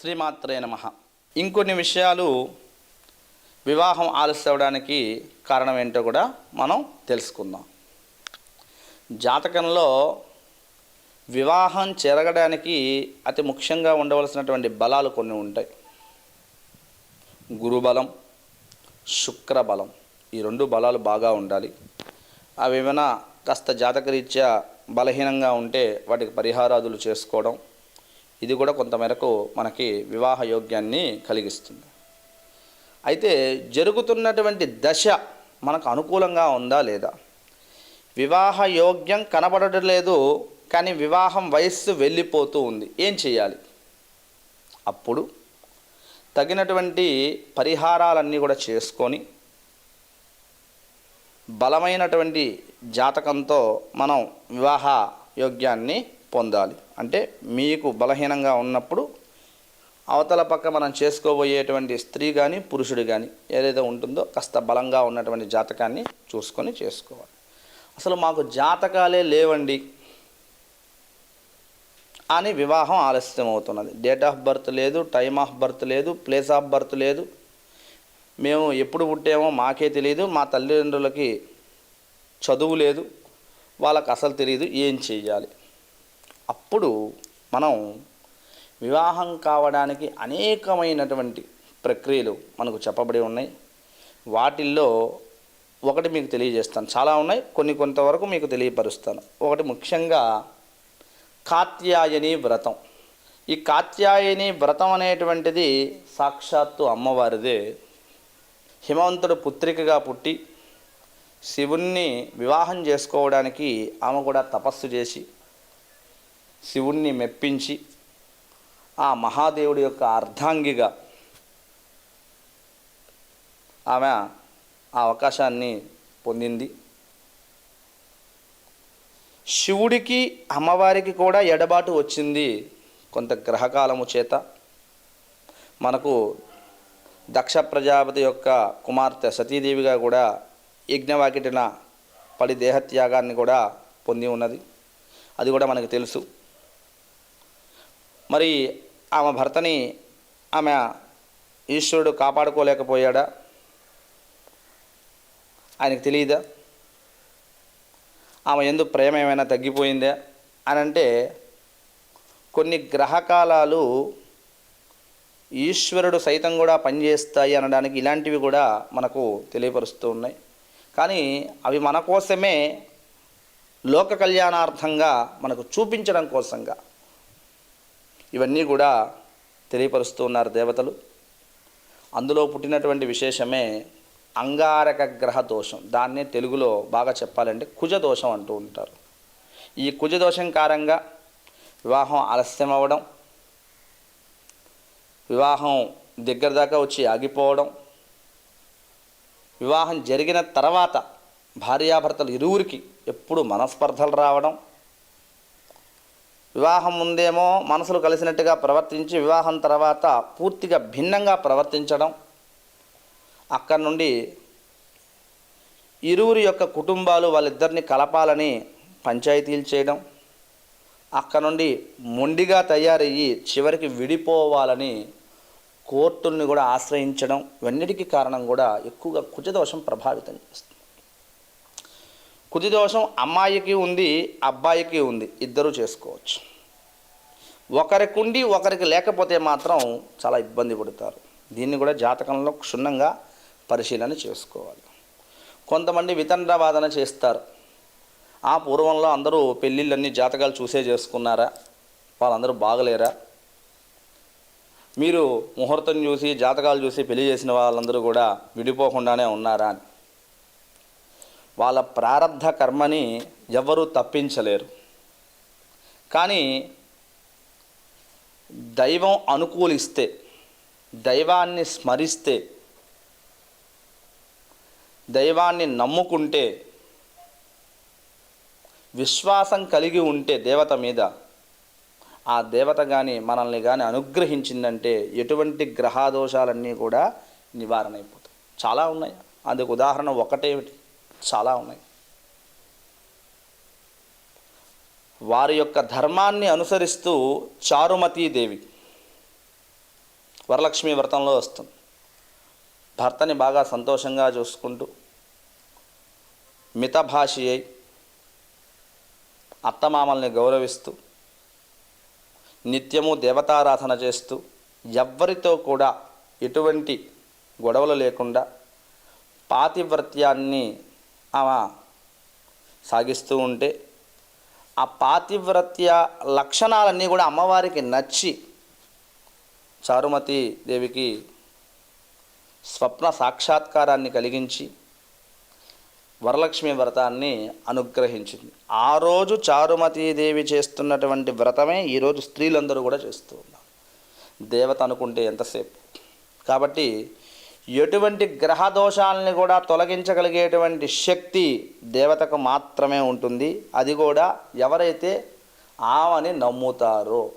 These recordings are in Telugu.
శ్రీమాత్రే నమ. ఇంకొన్ని విషయాలు వివాహం ఆలస్యం అవడానికి కారణం ఏంటో కూడా మనం తెలుసుకుందాం. జాతకంలో వివాహం జరగడానికి అతి ముఖ్యంగా ఉండవలసినటువంటి బలాలు కొన్ని ఉంటాయి. గురుబలం శుక్రబలం ఈ రెండు బలాలు బాగా ఉండాలి. అవి ఏమైనా కాస్త జాతకరీత్యా బలహీనంగా ఉంటే వాటికి పరిహారాదులు చేసుకోవడం ఇది కూడా కొంతమేరకు మనకి వివాహ యోగ్యాన్ని కలిగిస్తుంది. అయితే జరుగుతున్నటువంటి దశ మనకు అనుకూలంగా ఉందా లేదా? వివాహ యోగ్యం కనబడటం లేదు కానీ వివాహం వయస్సు వెళ్ళిపోతూ ఉంది. ఏం చేయాలి? అప్పుడు తగినటువంటి పరిహారాలన్నీ కూడా చేసుకొని బలమైనటువంటి జాతకంతో మనం వివాహ యోగ్యాన్ని పొందాలి. అంటే మీకు బలహీనంగా ఉన్నప్పుడు అవతల పక్క మనం చేసుకోబోయేటువంటి స్త్రీ కానీ పురుషుడు కానీ ఏదైతే ఉంటుందో కాస్త బలంగా ఉన్నటువంటి జాతకాన్ని చూసుకొని చేసుకోవాలి. అసలు మాకు జాతకాలే లేవండి అని వివాహం ఆలస్యం అవుతున్నది డేట్ ఆఫ్ బర్త్ లేదు టైమ్ ఆఫ్ బర్త్ లేదు ప్లేస్ ఆఫ్ బర్త్ లేదు. మేము ఎప్పుడు పుట్టామో మాకే తెలియదు మా తల్లిదండ్రులకి చదువు లేదు వాళ్ళకి అసలు తెలియదు ఏం చేయాలి అప్పుడు మనం వివాహం కావడానికి అనేకమైనటువంటి ప్రక్రియలు మనకు చెప్పబడి ఉన్నాయి. వాటిల్లో ఒకటి మీకు తెలియజేస్తాను. చాలా ఉన్నాయి. కొన్ని కొంతవరకు మీకు తెలియపరుస్తాను. ఒకటి ముఖ్యంగా కాత్యాయని వ్రతం. ఈ కాత్యాయని వ్రతం అనేటువంటిది సాక్షాత్తు అమ్మవారిదే. హిమవంతుడు పుత్రికగా పుట్టి శివుణ్ణి వివాహం చేసుకోవడానికి ఆమె కూడా తపస్సు చేసి శివుణ్ణి మెప్పించి ఆ మహాదేవుడి యొక్క అర్ధాంగిగా ఆమె ఆ అవకాశాన్ని పొందింది. శివుడికి అమ్మవారికి కూడా ఎడబాటు వచ్చింది కొంత గ్రహకాలము చేత. మనకు దక్ష ప్రజాపతి యొక్క కుమార్తె సతీదేవిగా కూడా యజ్ఞవాకిటిన పడి దేహత్యాగాన్ని కూడా పొంది ఉన్నది. అది కూడా మనకు తెలుసు. మరి ఆమె భర్తని ఆమె ఈశ్వరుడు కాపాడుకోలేకపోయాడా? ఆయనకు తెలియదా ఆమె ఎందుకు ప్రేమ ఏమైనా తగ్గిపోయిందా? అని అంటే కొన్ని గ్రహకాలాలు ఈశ్వరుడు సైతం కూడా పనిచేస్తాయి అనడానికి ఇలాంటివి కూడా మనకు తెలియపరుస్తూ ఉన్నాయి. కానీ అవి మన కోసమే లోక కళ్యాణార్థంగా మనకు చూపించడం కోసంగా. ఇవన్నీ కూడా తెలియపరుస్తూ ఉన్నారు దేవతలు. అందులో పుట్టినటువంటి విశేషమే అంగారక గ్రహ దోషం. దాన్నే తెలుగులో బాగా చెప్పాలంటే కుజ దోషం అంటూ ఉంటారు. ఈ కుజ దోషం కారంగా వివాహం ఆలస్యం అవ్వడం వివాహం దగ్గర దాకా వచ్చి ఆగిపోవడం వివాహం జరిగిన తర్వాత భార్యాభర్తలు ఇరువురికి ఎప్పుడు మనస్పర్ధలు రావడం వివాహం ముందేమో మనసులు కలిసినట్టుగా ప్రవర్తించి వివాహం తర్వాత పూర్తిగా భిన్నంగా ప్రవర్తించడం. అక్కడి నుండి ఇరువురి యొక్క కుటుంబాలు వాళ్ళిద్దరిని కలపాలని పంచాయతీలు చేయడం. అక్కడ నుండి మొండిగా తయారయ్యి చివరికి విడిపోవాలని కోర్టుల్ని కూడా ఆశ్రయించడం. ఇవన్నిటికీ కారణం కూడా ఎక్కువగా కుజదోషం ప్రభావితం చేస్తుంది. కుది దోషం అమ్మాయికి ఉంది అబ్బాయికి ఉంది. ఇద్దరూ చేసుకోవచ్చు. ఒకరికి ఉండి ఒకరికి లేకపోతే మాత్రం చాలా ఇబ్బంది పడతారు. దీన్ని కూడా జాతకంలో క్షుణ్ణంగా పరిశీలన చేసుకోవాలి. కొంతమంది వితండ్రవాదన చేస్తారు. ఆ పూర్వంలో అందరూ పెళ్ళిళ్ళన్నీ జాతకాలు చూసే చేసుకున్నారా? వాళ్ళందరూ బాగలేరా? మీరు ముహూర్తం చూసి జాతకాలు చూసి పెళ్ళి చేసిన వాళ్ళందరూ కూడా విడిపోకుండానే ఉన్నారా అని. వాళ్ళ ప్రారంధ కర్మని ఎవరూ తప్పించలేరు. కానీ దైవం అనుకూలిస్తే దైవాన్ని స్మరిస్తే దైవాన్ని నమ్ముకుంటే విశ్వాసం కలిగి ఉంటే దేవత మీద ఆ దేవత కానీ మనల్ని కానీ అనుగ్రహించిందంటే ఎటువంటి గ్రహాదోషాలన్నీ కూడా నివారణ అయిపోతాయి చాలా ఉన్నాయి. అందుకు ఉదాహరణ ఒకటేమిటి? చాలా ఉన్నాయి. వారి యొక్క ధర్మాన్ని అనుసరిస్తూ చారుమతీదేవి వరలక్ష్మి వ్రతంలో వస్తుంది. భర్తని బాగా సంతోషంగా చూసుకుంటూ మితభాషి అయి అత్తమామల్ని గౌరవిస్తూ నిత్యము దేవతారాధన చేస్తూ ఎవ్వరితో కూడా ఎటువంటి గొడవలు లేకుండా పాతివ్రత్యాన్ని ఆమె సాగిస్తూ ఉంటే ఆ పాతివ్రత్య లక్షణాలన్నీ కూడా అమ్మవారికి నచ్చి చారుమతి దేవికి స్వప్న సాక్షాత్కారాన్ని కలిగించి వరలక్ష్మి వ్రతాన్ని అనుగ్రహించింది. ఆ రోజు చారుమతీదేవి చేస్తున్నటువంటి వ్రతమే ఈరోజు స్త్రీలందరూ కూడా చేస్తూ ఉన్నారు. దేవత అనుకుంటే ఎంతసేపు? కాబట్టి ఎటువంటి గ్రహ దోషాలని కూడా తొలగించగలిగేటువంటి శక్తి దేవతకు మాత్రమే ఉంటుంది. అది కూడా ఎవరైతే ఆమని నమ్ముతారో.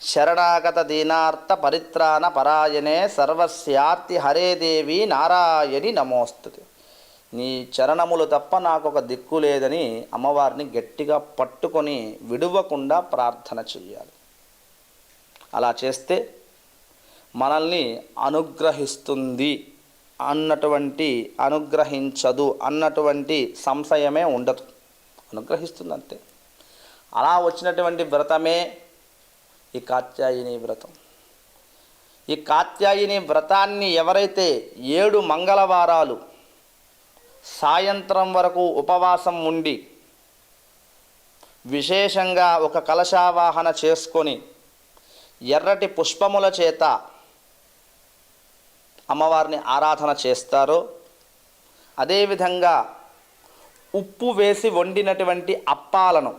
శరణాగత దీనార్థ పరిత్రాణ పరాయణే సర్వస్యార్తి హరేదేవి నారాయణి నమోస్తుతి. నీ చరణములు తప్ప నాకు ఒక దిక్కు లేదని అమ్మవారిని గట్టిగా పట్టుకొని విడువకుండా ప్రార్థన చెయ్యాలి. అలా చేస్తే మనల్ని అనుగ్రహిస్తుంది అన్నటువంటి అనుగ్రహించదు అన్నటువంటి సంశయమే ఉండదు. అనుగ్రహిస్తుంది అంతే అలా వచ్చినటువంటి వ్రతమే ఈ కాత్యాయని వ్రతం. ఈ కాత్యాయని వ్రతాన్ని ఎవరైతే ఏడు మంగళవారాలు సాయంత్రం వరకు ఉపవాసం ఉండి విశేషంగా ఒక కలశావాహన చేసుకొని ఎర్రటి పుష్పముల చేత అమ్మవారిని ఆరాధన చేస్తారో అదేవిధంగా ఉప్పు వేసి వండినటువంటి అప్పాలను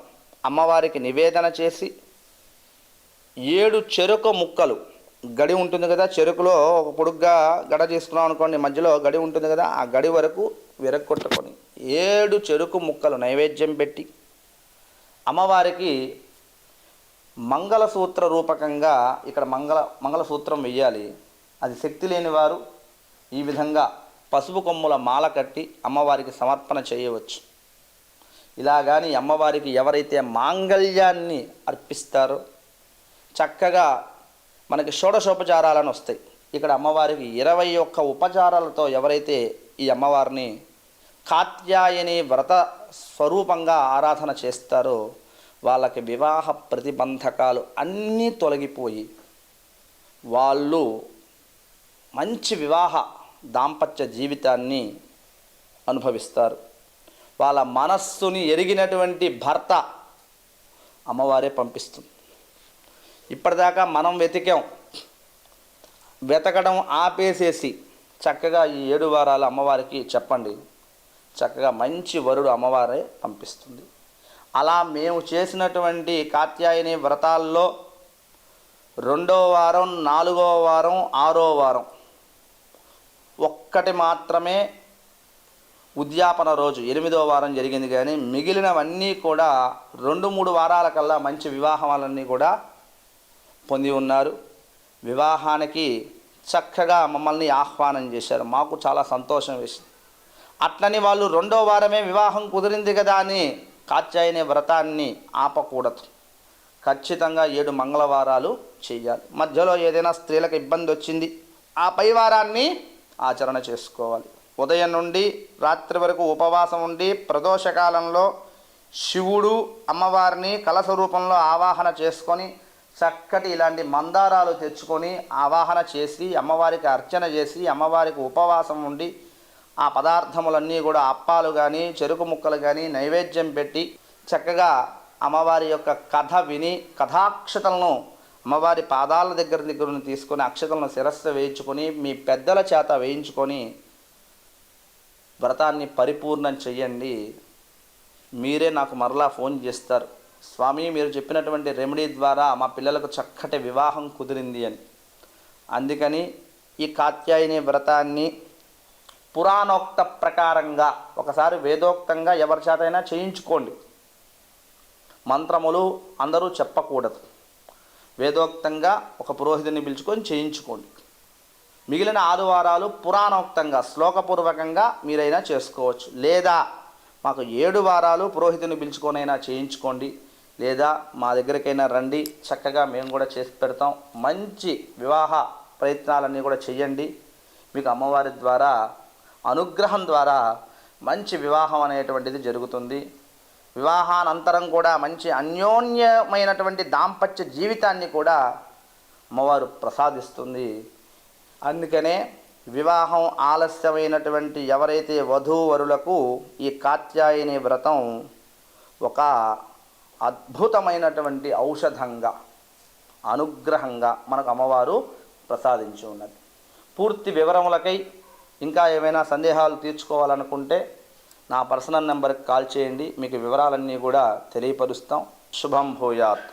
అమ్మవారికి నివేదన చేసి ఏడు చెరుకు ముక్కలు గడి ఉంటుంది కదా చెరుకులో ఒక పొడుగ్గా గడ తీసుకున్నాం అనుకోండి మధ్యలో గడి ఉంటుంది కదా ఆ గడి వరకు విరగొట్టుకొని ఏడు చెరుకు ముక్కలు నైవేద్యం పెట్టి అమ్మవారికి మంగళసూత్ర రూపకంగా ఇక్కడ మంగళ మంగళసూత్రం వెయ్యాలి. అది శక్తి లేని వారు ఈ విధంగా పసుపు కొమ్ముల మాల కట్టి అమ్మవారికి సమర్పణ చేయవచ్చు. ఇలా కానీ అమ్మవారికి ఎవరైతే మాంగళ్యాన్ని అర్పిస్తారో చక్కగా మనకి షోడశోపచారాలను వస్తాయి. ఇక్కడ అమ్మవారికి ఇరవై ఒక్క ఉపచారాలతో ఎవరైతే ఈ అమ్మవారిని కాత్యాయని వ్రత స్వరూపంగా ఆరాధన చేస్తారో వాళ్ళకి వివాహ ప్రతిబంధకాలు అన్నీ తొలగిపోయి వాళ్ళు మంచి వివాహ దాంపత్య జీవితాన్ని అనుభవిస్తారు. వాళ్ళ మనస్సుని ఎరిగినటువంటి భర్త అమ్మవారే పంపిస్తుంది. ఇప్పటిదాకా మనం వెతికాం. వెతకడం ఆపేసేసి చక్కగా ఈ ఏడు వారాలు అమ్మవారికి చెప్పండి. చక్కగా మంచి వరుడు అమ్మవారే పంపిస్తుంది. అలా మేము చేసినటువంటి కాత్యాయని వ్రతాల్లో రెండో వారం నాలుగో వారం ఆరో వారం ఒక్కటి మాత్రమే ఉద్యాపన రోజు ఎనిమిదో వారం జరిగింది కానీ మిగిలినవన్నీ కూడా రెండు మూడు వారాల కల్లా మంచి వివాహాలన్నీ కూడా పొంది ఉన్నారు. వివాహానికి చక్కగా మమ్మల్ని ఆహ్వానం చేశారు. మాకు చాలా సంతోషం వేసింది. అట్లని వాళ్ళు రెండో వారమే వివాహం కుదిరింది కదా అని కాత్యాయని వ్రతాన్ని ఆపకూడదు. ఖచ్చితంగా ఏడు మంగళవారాలు చేయాలి. మధ్యలో ఏదైనా స్త్రీలకు ఇబ్బంది వచ్చింది ఆ పై వారాన్ని ఆచరణ చేసుకోవాలి. ఉదయం నుండి రాత్రి వరకు ఉపవాసం ఉండి ప్రదోషకాలంలో శివుడు అమ్మవారిని కలశ రూపంలో ఆవాహన చేసుకొని చక్కటి ఇలాంటి మందారాలు తెచ్చుకొని ఆవాహన చేసి అమ్మవారికి అర్చన చేసి అమ్మవారికి ఉపవాసం ఉండి ఆ పదార్థములన్నీ కూడా అప్పాలు కానీ చెరుకు ముక్కలు కానీ నైవేద్యం పెట్టి చక్కగా అమ్మవారి యొక్క కథ విని కథాక్షతలను అమ్మవారి పాదాల దగ్గర దగ్గర తీసుకొని అక్షతలను శిరస్సు వేయించుకొని మీ పెద్దల చేత వేయించుకొని వ్రతాన్ని పరిపూర్ణం చెయ్యండి. మీరే నాకు మరలా ఫోన్ చేస్తారు. స్వామి మీరు చెప్పినటువంటి రెమెడీ ద్వారా మా పిల్లలకు చక్కటి వివాహం కుదిరింది అని. అందుకని ఈ కాత్యాయని వ్రతాన్ని పురాణోక్త ప్రకారంగా ఒకసారి వేదోక్తంగా ఎవరి చేతైనా చేయించుకోండి. మంత్రములు అందరూ చెప్పకూడదు. వేదోక్తంగా ఒక పురోహితుని పిలుచుకొని చేయించుకోండి. మిగిలిన ఆరు వారాలు పురాణోక్తంగా శ్లోకపూర్వకంగా మీరైనా చేసుకోవచ్చు. లేదా మాకు ఏడు వారాలు పురోహితుని పిలుచుకొనైనా చేయించుకోండి. లేదా మా దగ్గరికైనా రండి చక్కగా మేము కూడా చేసి పెడతాం. మంచి వివాహ ప్రయత్నాలన్నీ కూడా చెయ్యండి. మీకు అమ్మవారి ద్వారా అనుగ్రహం ద్వారా మంచి వివాహం అనేటువంటిది జరుగుతుంది. వివాహానంతరం కూడా మంచి అన్యోన్యమైనటువంటి దాంపత్య జీవితాన్ని కూడా అమ్మవారు ప్రసాదిస్తుంది. అందుకనే వివాహం ఆలస్యమైనటువంటి ఎవరైతే వధూవరులకు ఈ కాత్యాయని వ్రతం ఒక అద్భుతమైనటువంటి ఔషధంగా అనుగ్రహంగా మనకు అమ్మవారు ప్రసాదించి ఉన్నది. పూర్తి వివరములకై ఇంకా ఏమైనా సందేహాలు తీర్చుకోవాలనుకుంటే నా పర్సనల్ నెంబర్కి కాల్ చేయండి మీకు వివరాలన్నీ కూడా తెలియపరుస్తాం. శుభం భూయాత్.